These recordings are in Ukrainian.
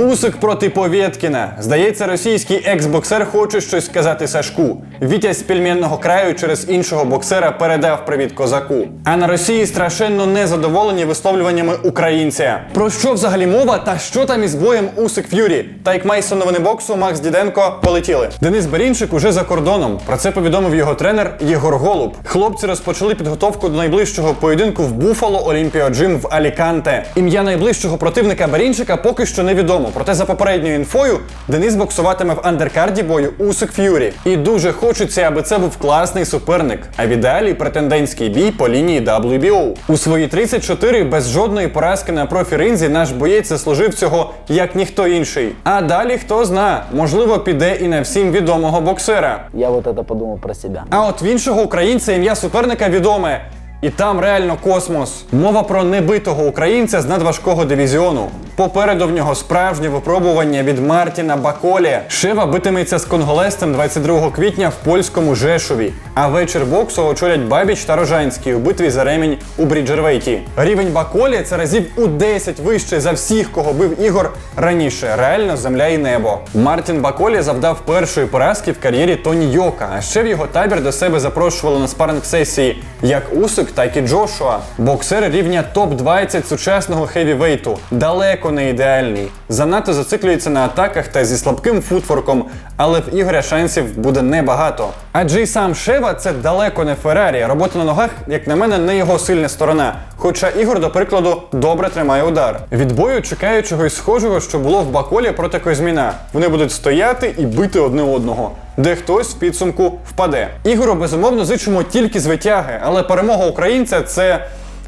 Усик проти Повєткіна. Здається, російський екс-боксер хоче щось сказати Сашку. Вітя з пельменного краю через іншого боксера передав привіт козаку. А на Росії страшенно незадоволені висловлюваннями українця. Про що взагалі мова та що там із боєм Усик Ф'юрі? Та як майстер новини боксу Макс Діденко полетіли. Денис Берінчик уже за кордоном. Про це повідомив його тренер Єгор Голуб. Хлопці розпочали підготовку до найближчого поєдинку в Буфало Олімпіо Джим в Аліканте. Ім'я найближчого противника Берінчика поки що невідомо. Проте за попередньою інфою Денис боксуватиме в андеркарді бою Усик Ф'юрі. І дуже хочеться, аби це був класний суперник. А в ідеалі претендентський бій по лінії WBO. У свої 34 без жодної поразки на профі-ринзі наш боєць заслужив цього як ніхто інший. А далі хто зна, можливо, піде і на всім відомого боксера. Я вот это подумал про себя. А от в іншого українця ім'я суперника відоме. І там реально космос. Мова про небитого українця з надважкого дивізіону. Попереду в нього справжнє випробування від Мартіна Баколі. Шева битиметься з конголезцем 22 квітня в польському Жешові. А вечір боксу очолять Бабіч та Рожанський у битві за ремінь у Бріджервейті. Рівень Баколі це разів у 10 вище за всіх, кого бив Ігор раніше. Реально земля і небо. Мартін Баколі завдав першої поразки в кар'єрі Тоні Йока. А ще в його табір до себе запрошували на спаринг сесії як Усик, так і Джошуа. Боксер рівня топ-20 сучасного хевівейту. Далеко не ідеальний. Занадто зациклюється на атаках та зі слабким футворком, але в Ігоря шансів буде небагато. Адже й сам Шева це далеко не Феррарі. Робота на ногах, як на мене, не його сильна сторона. Хоча Ігор, до прикладу, добре тримає удар. Від бою чекаю чогось схожого, що було в Баколі проти Козьміна. Вони будуть стояти і бити одне одного. Де хтось в підсумку впаде. Ігору безумовно зичимо тільки звитяги, але перемога українця це.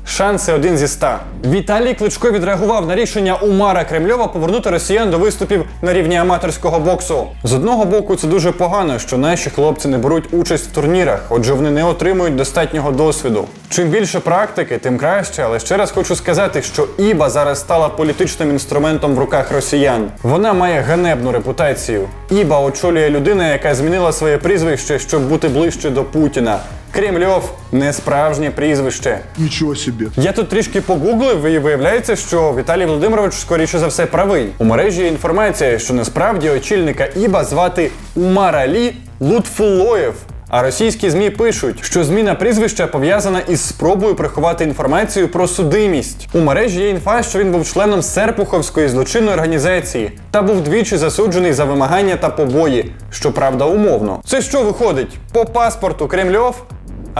Шанси один зі ста. Віталій Кличко відреагував на рішення Умара Кремльова повернути росіян до виступів на рівні аматорського боксу. З одного боку, це дуже погано, що наші хлопці не беруть участь в турнірах, отже, вони не отримують достатнього досвіду. Чим більше практики, тим краще. Але ще раз хочу сказати, що Іба зараз стала політичним інструментом в руках росіян. Вона має ганебну репутацію. Іба очолює людина, яка змінила своє прізвище, щоб бути ближче до Путіна. Кремльов не справжнє прізвище. Ничего себе. Я тут трішки погуглив і виявляється, що Віталій Володимирович скоріше за все правий. У мережі є інформація, що насправді очільника Іба звати Умар Алі Лутфулоєв. А російські змі пишуть, що зміна прізвища пов'язана із спробою приховати інформацію про судимість. У мережі є інфа, що він був членом Серпуховської злочинної організації та був двічі засуджений за вимагання та побої, щоправда, умовно. Це що виходить? По паспорту Кремльов,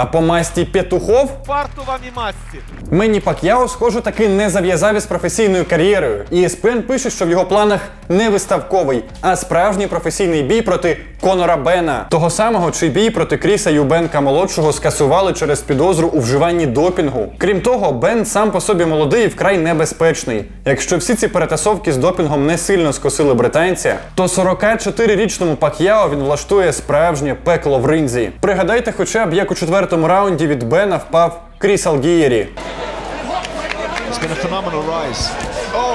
а по масті Петухов? фарту вам і масті. Мені Пак'яо, схоже, таки не зав'язав із професійною кар'єрою. І ESPN пише, що в його планах не виставковий, а справжній професійний бій проти Конора Бена. Того самого, чий бій проти Кріса Юбенка молодшого скасували через підозру у вживанні допінгу. Крім того, Бен сам по собі молодий і вкрай небезпечний. Якщо всі ці перетасовки з допінгом не сильно скосили британця, то 44-річному Пак'яо він влаштує справжнє пекло в ринзі. Пригадайте, хоча б як у четвертому раунді від Бена впав Кріс Алгієрі. Oh.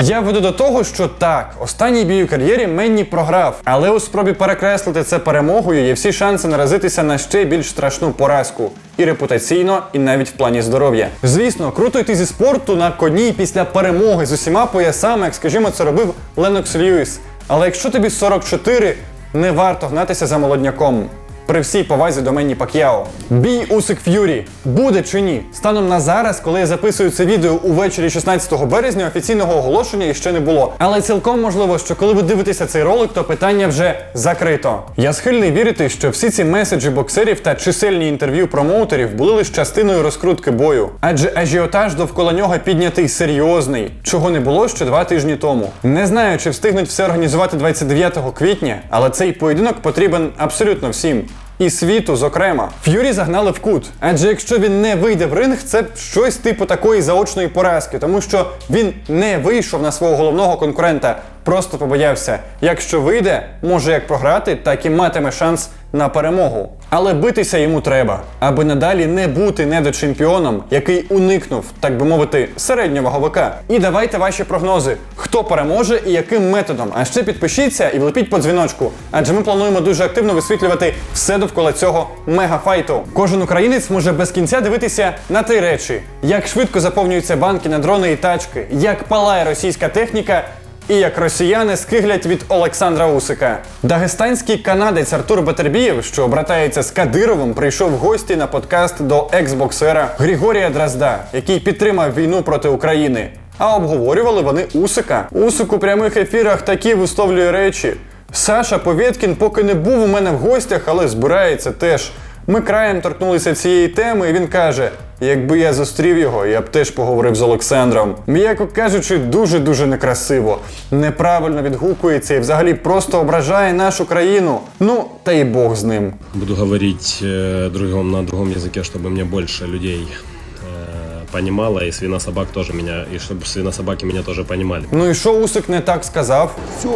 Я веду до того, що так, останній бій у кар'єрі Менні програв, але у спробі перекреслити це перемогою є всі шанси наразитися на ще більш страшну поразку. І репутаційно, і навіть в плані здоров'я. Звісно, круто йти зі спорту на коні після перемоги з усіма поясами, як скажімо, це робив Ленокс Льюіс. Але якщо тобі 44, не варто гнатися за молодняком. При всій повазі до Менні Пак'яо. Бій Усик Ф'юрі буде чи ні? Станом на зараз, коли я записую це відео увечері 16 березня, офіційного оголошення іще не було. Але цілком можливо, що коли ви дивитеся цей ролик, то питання вже закрито. Я схильний вірити, що всі ці меседжі боксерів та чисельні інтерв'ю промоутерів були лише частиною розкрутки бою. Адже ажіотаж довкола нього піднятий серйозний, чого не було ще два тижні тому. Не знаю, чи встигнуть все організувати 29 квітня, але цей поєдинок потрібен абсолютно всім. І світу, зокрема, Ф'юрі загнали в кут. Адже якщо він не вийде в ринг, це щось типу такої заочної поразки, тому що він не вийшов на свого головного конкурента, просто побоявся. Якщо вийде, може як програти, так і матиме шанс на перемогу. Але битися йому треба, аби надалі не бути недочемпіоном, який уникнув, так би мовити, середнього середньоваговика. І давайте ваші прогнози, хто переможе і яким методом. А ще підпишіться і влепіть по дзвіночку, адже ми плануємо дуже активно висвітлювати все довкола цього мегафайту. Кожен українець може без кінця дивитися на три речі: як швидко заповнюються банки на дрони і тачки, як палає російська техніка. І як росіяни скиглять від Олександра Усика. Дагестанський канадець Артур Батербієв, що братається з Кадировим, прийшов в гості на подкаст до екс-боксера Григорія Дразда, який підтримав війну проти України. А обговорювали вони Усика. Усик у прямих ефірах такі висловлює речі. Саша Повєткін поки не був у мене в гостях, але збирається теж. Ми краєм торкнулися цієї теми, і він каже: якби я зустрів його, я б теж поговорив з Олександром. М'яко кажучи, дуже-дуже некрасиво, неправильно відгукується і взагалі просто ображає нашу країну. Ну, та й Бог з ним. Буду говорить э, другом на другом языке, чтобы мне больше людей э, понимало, и свинособак тоже меня, и чтобы свинособаки меня тоже понимали. Ну і що Усик не так сказав? Все,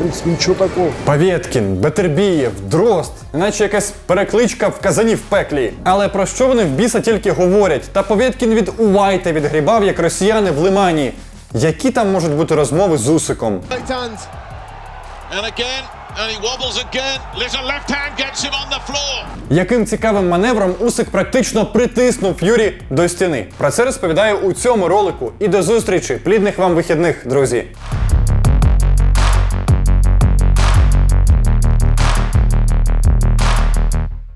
в принципе, ничего такого. Павєткін, Бетербієв, Дрозд, наче якась перекличка в казані в пеклі. Але про що вони в біса тільки говорять? Та Павєткін від Увайта відгрібав, як росіяни в лимані. Які там можуть бути розмови з Усиком? Яким цікавим маневром Усик практично притиснув Ф'юрі до стіни. Про це розповідаю у цьому ролику. І до зустрічі! Плідних вам вихідних, друзі!